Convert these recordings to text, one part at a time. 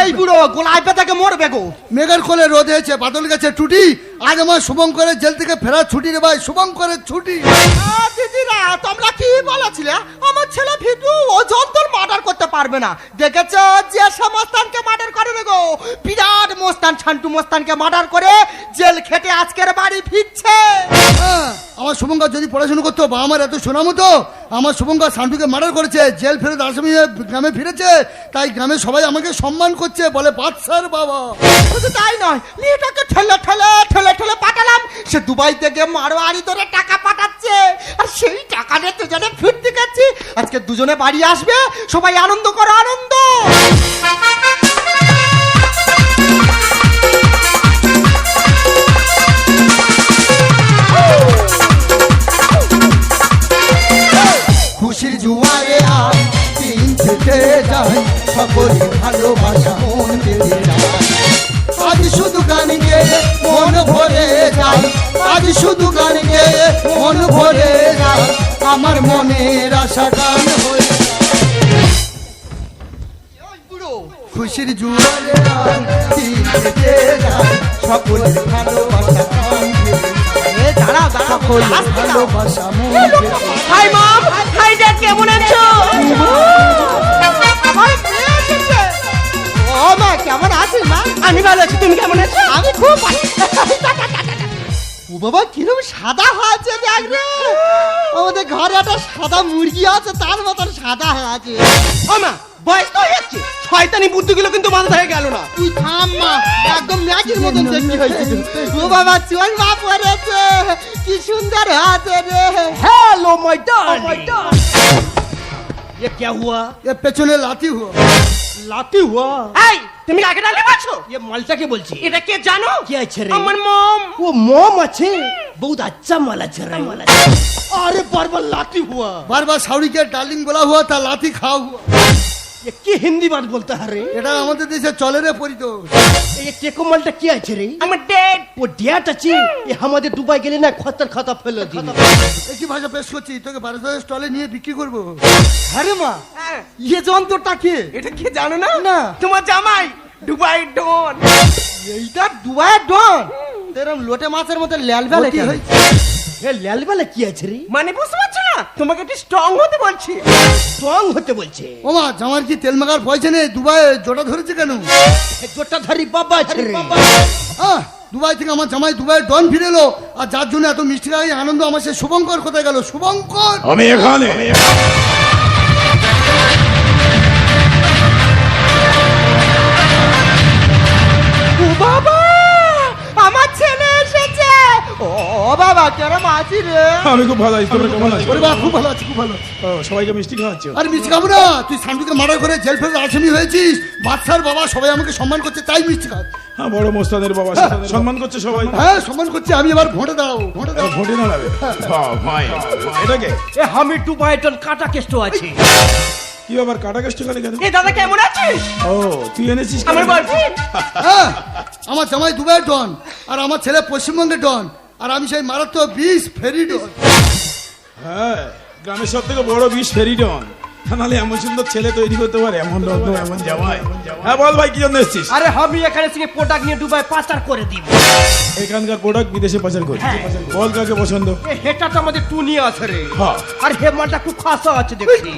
এই বুড়ো গোলায় পেতাকে মরবে গো। মেঘের খোলে রোদ হয়েছে বাদল গেছে টুটি। আজ আমার শুভঙ্করের জেল থেকে ফেরার ছুটি রে ভাই শুভঙ্করের ছুটি। দিদিরা তোমরা কি বলেছিলে? আমার ছেলে ভিটু ও যন্তর মার্ডার করতে পারবে না। দেখেছ যে সে মস্তানকে মার্ডার করে গো? বিরাট মস্তান ছান্টু মস্তানকে মার্ডার করে জেল খেটে আজকের বাড়ি ফিরছে। হ্যাঁ, আমার শুভঙ্কর যদি পড়াশোনা করতো বা আমার এত শোনা মতো আমার শুভঙ্কর শান্তুকে মার্ডার করেছে জেল ফেরত আসামি গ্রামে ফিরেছে তাই গ্রামে সবাই আমাকে সম্মান করছে বলে বাদশার বাবা। শুধু তাই নয় মেয়েটাকে ঠেলে ঠেলে ঠেলে ঠেলে পাঠালাম, সে দুবাই থেকে মারোয়ারি ধরে টাকা পাঠাচ্ছে। আর সেই টাকা নিয়ে দুজনে ফিরতে গেছি। আজকে দুজনে বাড়ি আসবে, সবাই আনন্দ করো, আনন্দ। খুশির জুয়ারে আর দিন থেকে যায় সকলে ভালোবাসা মন পেয়ে আজ শুধু গান শুধু গান গেয়ে মন ভরে আমার মনের আশা গান হয়ে খুশির জুয়ারে ভালোবাসা মন দাঁড়াও। ভালোবাসা মন হাই মম হাই ড্যাড কেমন আছো। ও মা কেমন আছিস মা আমি ভালো আছি তুমি কেমন আছো আমি খুব ভালো। ও বাবা কিরম সাদা হয়েছে দেখ রে আমাদের ঘরে একটা সাদা মুরগি আছে তার মতন সাদা হয়েছে ও মা বয়স তো হয়ে যাচ্ছে শয়তানি বুদ্ধিগুলো কিন্তু মাথা হয়ে গেল না তুই থাম মা একদম ম্যাগির মতন দেখতে হয়েছে ও বাবা চল মা পড়েছে কি সুন্দর হয়েছে রে हेलो माय डार्लिंग ये क्या हुआ এ পেছনে লাথি হুয়া লাতি হুয়া এই তুমি কাকে ডালে পাচ্ছো এ মালটাকে বলছি। এটা কে জানো? কি আছে রে? আমার মম। ও মম আছে? বহুত আচ্ছা মাল আছে রে। মাল আরে বারবার লাতি হুয়া বারবার সাউরিকে ডার্লিং বলা হুয়া তা লাতি খাও হুয়া। ये কি হিন্দি বাত বলতা है রে এটা আমাদের দেশে চলে রে পরিত ये টেকো মালটা কি আছে রে আমার ডেড ও ডেট আছে এ আমাদের দুবাই গেলে না খতর খাতা ফেলে দিল একই ভাষা পেশ করছি তোকে ভারত স্টলে নিয়ে বিক্রি করবো আরে মা ইয়ে যন্ত্রটা কে এটা কি জানো না না। তোমার জামাই দুবাই ডন এইটা দুবাইয়ের ডন এরম লোটে মাছের মতো ল্যাল বেলে কি হয়েছে? এ লালবেলা কি আছে রে মানে বুঝতে পারছো না তোমাকে একটু স্ট্রং হতে বলছি। স্ট্রং হতে বলছে। ওমা জামার কি তেল মাখার পয়সা নেই দুবাই জোটা ধরেছে কেন? জোটা ধরি বাবা রে দুবাই থেকে আমার জামাই দুবাই ডন ফিরে এলো। আর যার জন্য এত মিষ্টি খাই আনন্দ আমার সে শুভঙ্কর কোথায় গেল? শুভঙ্কর! আমি এখানে। বাবা! ও বাবা কেরম আছি রে? আমি খুব ভালো আছি তোমরা কেমন আছো? ওরে বাবা, খুব ভালো আছে খুব ভালো আছে। ও, সবাইকে মিষ্টি খাওয়াচ্ছ? আর মিষ্টি খাব না তুই শান্তিকে মার্ডার করে জেল ফেরত আসামি হয়েছিস। বাচ্চার বাবা সবাই আমাকে সম্মান করছে তাই মিষ্টি খা হ্যাঁ বড় বাবা সম্মান করছে সবাই। হ্যাঁ সম্মান করছে আমি এবার ভোটে দাঁড়াবো ভোটে দাঁড়াবো ভোটে দাঁড়াবে ভাই এটাকে এ আমি দুবাই ডন কাটা কেষ্ট আছে। কি ব্যাপার কাটা কেষ্ট খালি কেন? এ দাদা কেমন আছিস? ও তুই এনেছিস আমার বয়ফ্রেন্ড হ্যাঁ আমার জামাই দুবাইয়ের ডন আর আমার ছেলে পশ্চিমবঙ্গের ডন। আর আমি সেই মারাত্মক বিষ ফেরি ডন হ্যাঁ গ্রামের সব থেকে বড় বিষ ফেরিডন। নাহলে এমন সুন্দর ছেলে তৈরি করতে পারে এমন রত্ন এমন জামাই। হ্যাঁ বল ভাই কি জন্য এসছিস? আরে আমি এখানে থেকে প্রোডাক্ট নিয়ে দুবাই পাচার করে দিব। এখানকার প্রোডাক্ট বিদেশে পাচার করি। বল কাকে পছন্দ? এ হেটা তো আমাদের টুনি আছে রে। হ্যাঁ। আর হে মালটা খুব খাসা আছে দেখছি।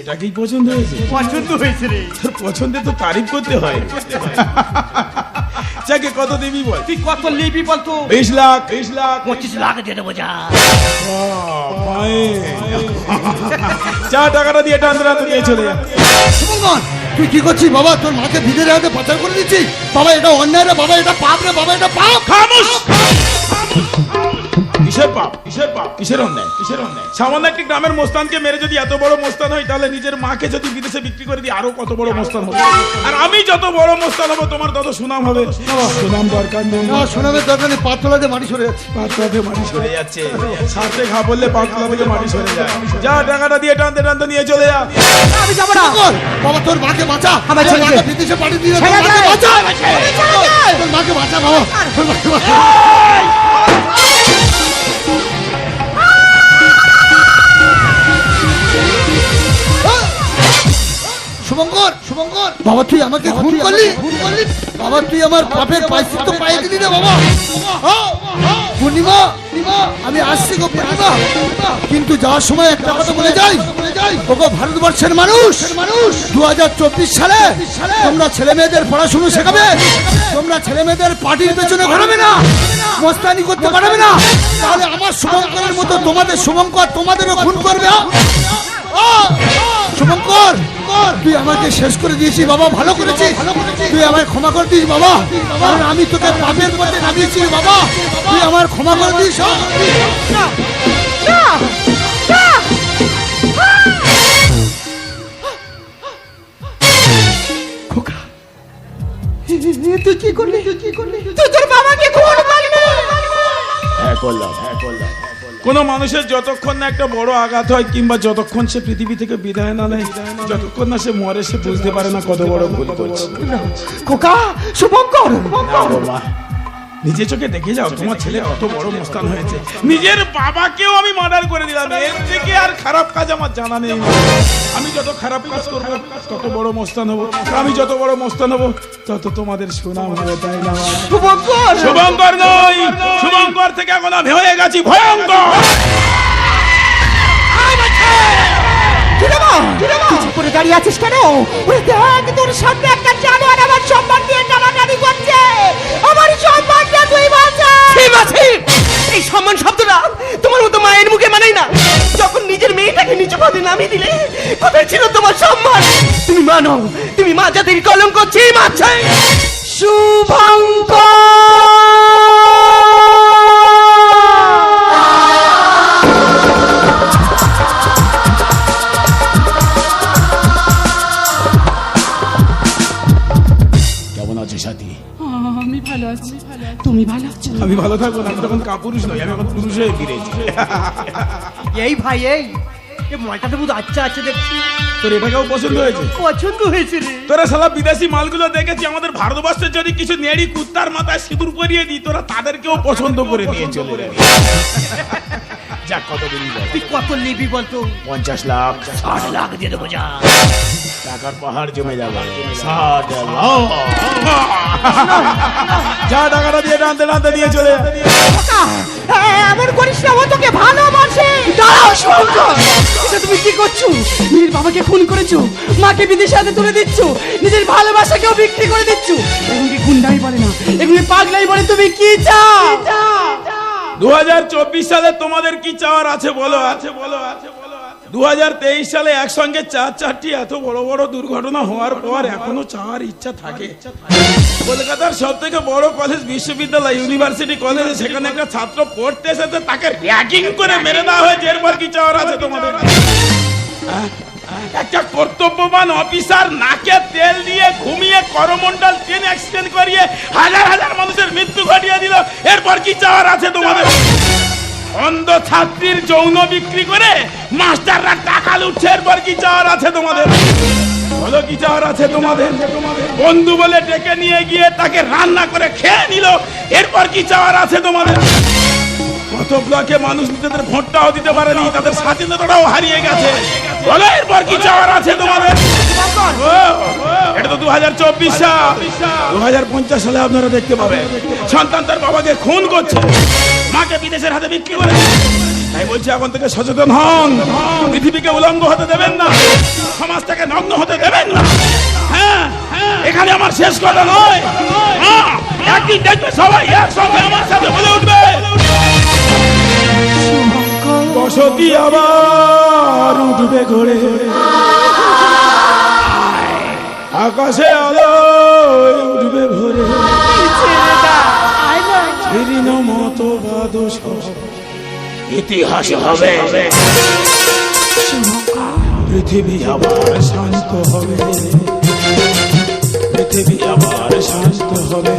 এটাকেই পছন্দ হয়েছে? পছন্দ হয়েছে রে। তোর পছন্দের তো তারিফ করতে হয়। যাকে কত দিবি বল? তুই কত লিবি বল তো? বিশ লাখ বিশ লাখ। পঁচিশ লাখ দিয়ে দেবো যা। চা টাকাটা দিয়ে টানতে টানতে নিয়ে চলে যা। তুই কি করছিস বাবা? তোর মাকে ভিজে হাতে পাচার করে দিচ্ছিস? বাবা এটা অন্যায় রে বাবা এটা পাপ রে বাবা এটা পাপ। খামোশ! কিসের পাপ? কিসের পাপ? কিসের অন্যায়? কিসের অন্যায়? সামান্য একটি গ্রামের মোস্তানকে মেরে যদি এত বড় মোস্তান হয় তাহলে নিজের মাকে যদি বিদেশে বিক্রি করে দিই আরও কত বড় মোস্তান হবে? আর আমি যত বড় মোস্তান হব তোমার তত সুনাম হবে। সুনাম দরকার নেই। না শোনাবের দরকার নেই পাতলা দিয়ে মাটি সরে যাচ্ছে। পাতলা থেকে মাটি সরে যাচ্ছে। সাথে খা বললে পাতলা থেকে মাটি সরে যায়। যা টাকাটা দিয়ে টানতে টানতে নিয়ে চলে যা। আমি যাব না। বাবা তোর মাকে বাঁচা। আমার ছেলেকে- বিদেশে পাঠিয়ে দিয়ে তোর মাকে বাঁচা। তোর মাকে বাঁচা বাবা। তোর মাকে বাঁচা। বাবা তুই আমাকে খুন করলি? বাবা তুই আমার পাপের পাইছিত্য পাই দিলি রে বাবা। পূর্ণিমা আমি আসছি গো পূর্ণিমা। কিন্তু যাওয়ার সময় একটা কথা বলে যাই। ওগো ভারতবর্ষের মানুষ মানুষ। দু হাজার চব্বিশ সালে। তোমরা ছেলে মেয়েদের পড়াশুনো শেখাবে। তোমরা ছেলে মেয়েদের পার্টির পেছনে ঘোরাবে না। মস্তানি করতে পারবে না। তাহলে আমার শুভঙ্করের মতো তোমাদের শুভঙ্কর। তোমাদেরও খুন করবে হ্যাঁ? শুভঙ্কর। তুই আমাকে শেষ করে দিয়েছি বাবা ভালো করেছিস। তুই আমায় ক্ষমা করে দিস বাবা। কারণ আমি তোকে পাপের পথে নামিয়েছি বাবা। তুই আমার ক্ষমা করে দিস? তুই কি করলি তুই কি করলি তুই তোর বাবাকে খুন করলি। হ্যাঁ করলাম হ্যাঁ করলাম। কোন মানুষের যতক্ষণ না একটা বড় আঘাত হয় কিংবা যতক্ষণ সে পৃথিবী থেকে বিদায় না নেয় যতক্ষণ না সে মরে সে বুঝতে পারে না কত বড় ভুল করছে। খোকা শুভঙ্কর। নিজে চোখে দেখে যাও তোমার ছেলে কত বড় মুস্তান হয়েছে। নিজের বাবাকেও আমি মার্ডার করে দিলাম এর থেকে আর খারাপ কাজ আমার জানা নেই। আমি যত খারাপ কাজ করব তত বড় মোস্তান হব। আমি যত বড় মোস্তান হব তত তোমাদের সুনাম হবে তাই না। শুভঙ্কর! শুভঙ্কর নই শুভঙ্কর থেকে এখন আমি হয়ে গেছি ভয়ঙ্কর। করে দাঁড়িয়ে আছিস কেন? ওই দেখ তোর সামনে একটা জানোয়ার আমার সম্মান দিয়ে টানাটানি করছে। আমার সম্মানটা তুই বাঁচা ঠিক আছে। এই সম্মান শব্দটা তোমার মতো মায়ের মুখে মানাই না। যখন নিজের মেয়েটাকে নিচু পদে নামিয়ে দিলে, কোথায় ছিল তোমার সম্মান? তুমি মানো তুমি মা জাতির কলঙ্ক চেয়ে মাছে আমি তখন কাপুরুষ নই আমি এখন পুরুষ হয়ে ফিরেছি এই ভাই এই। এ মলটাতে বুধ আচ্ছা আছে দেখছি। তোর এটাকেও পছন্দ হয়েছে? পছন্দ হয়েছে রে। তোরা সালা বিদেশি মালগুলো দেখেছি আমাদের ভারতবর্ষের যদি কিছু নেড়ি কুত্তার মাথায় সিঁদুর পরিয়ে দিই তোরা তাদেরকেও পছন্দ করে নিয়ে চলে যা কত দিন তুই কত নিবি বলতো পঞ্চাশ লাখ। ষাট লাখ দিয়ে দেবো যা। টাকার পাহাড় জমে যাবে। ষাট যা টাকাটা দিয়ে টানতে টানতে দিয়ে চলে হ্যাঁ, এমন করিস না ও তোকে ভালোবাসে। দাঁড়াও এটা তুমি কি করছ? নিজের বাবাকে খুন করেছ? মাকে বিদেশে হাতে তুলে দিচ্ছ? নিজের ভালোবাসাকেও বিক্রি করে দিচ্ছ? এগুলি গুন্ডাই বলে না। এগুলি পাগলাই বলে। তুমি কি চাও? দু হাজার চব্বিশ সালে তোমাদের কি চাওয়ার আছে? বলো আছে বলো আছে, বলো দু হাজার তেইশ সালে একসঙ্গে চার চারটি এত বড় বড় দুর্ঘটনা হওয়ার পর এখনও চাওয়ার ইচ্ছা থাকে। কলকাতার সব থেকে বড় কলেজ বিশ্ববিদ্যালয় ইউনিভার্সিটি কলেজে সেখানে একটা ছাত্র পড়তে এসেছে, তাকে র্যাগিং করে মেরে দেওয়া হয়েছে। এরপর কি চাওয়ার আছে তোমাদের? আহ? একটা কর্তব্যবান অফিসার নাকে তেল দিয়ে ঘুমিয়ে করমন্ডল ট্রেন অ্যাক্সিডেন্ট করিয়ে হাজার হাজার মানুষের মৃত্যু ঘটিয়ে দিল। এরপর কি চাওয়ার আছে তোমাদের? অন্ধ ছাত্রীর যৌন বিক্রি করে মাস্টাররা টাকা লুটছে। এরপর কি চাওয়ার আছে তোমাদের? বলো, কি চাওয়ার আছে তোমাদের? বন্ধু বলে ডেকে নিয়ে গিয়ে তাকে রান্না করে খেয়ে নিল। এরপর কি চাওয়ার আছে তোমাদের? কত ব্লকে মানুষ নিজেদের ভোটটাও দিতে পারেনি তাদের স্বাধীনতাটাও হারিয়ে গেছে। বলো এরপর কি চাওয়ার আছে তোমাদের? এটা তো দু হাজার চব্বিশ সাল। দু হাজার পঞ্চাশ সালে আপনারা দেখতে পাবেন। সন্তান তার বাবাকে খুন করছে। মাকে বিদেশের হাতে বিক্রি করে তাই বলছি এখন থেকে সচেতন হন। পৃথিবীকে উলঙ্গ হতে দেবেন না। সমাজটাকে নগ্ন হতে দেবেন না। হ্যাঁ এখানে আমার শেষ কথা নয়। হ্যাঁ, একদিন দেখবে সবাই একসঙ্গে আমার সাথে বলে উঠবে। বসতি আবার উঠবে ঘরে? আকাশে আলো উঠবে ভরে। মতো ইতিহাস হবে। পৃথিবী আবার শান্ত হবে। পৃথিবী আবার শান্ত হবে।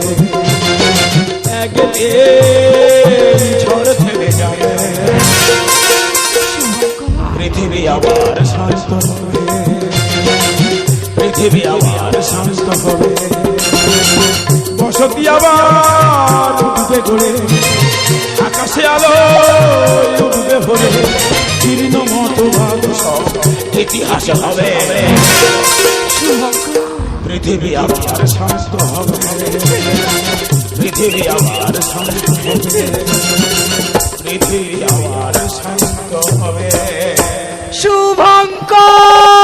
একদিন ঝড় যাবে পৃথিবী আবার শান্ত হবে। পৃথিবী আবার শান্ত হবে। বসতি আবার উঠবে ঘুরে, আকাশে আলো উঠবে ভরে। জীর্ণ মতো ভালো সব ইতিহাস হবে। পৃথিবী আবার শান্ত হবে। পৃথিবী আবার শান্ত হবে। স্মৃতি আমার শান্ত হবে। শুভঙ্কর!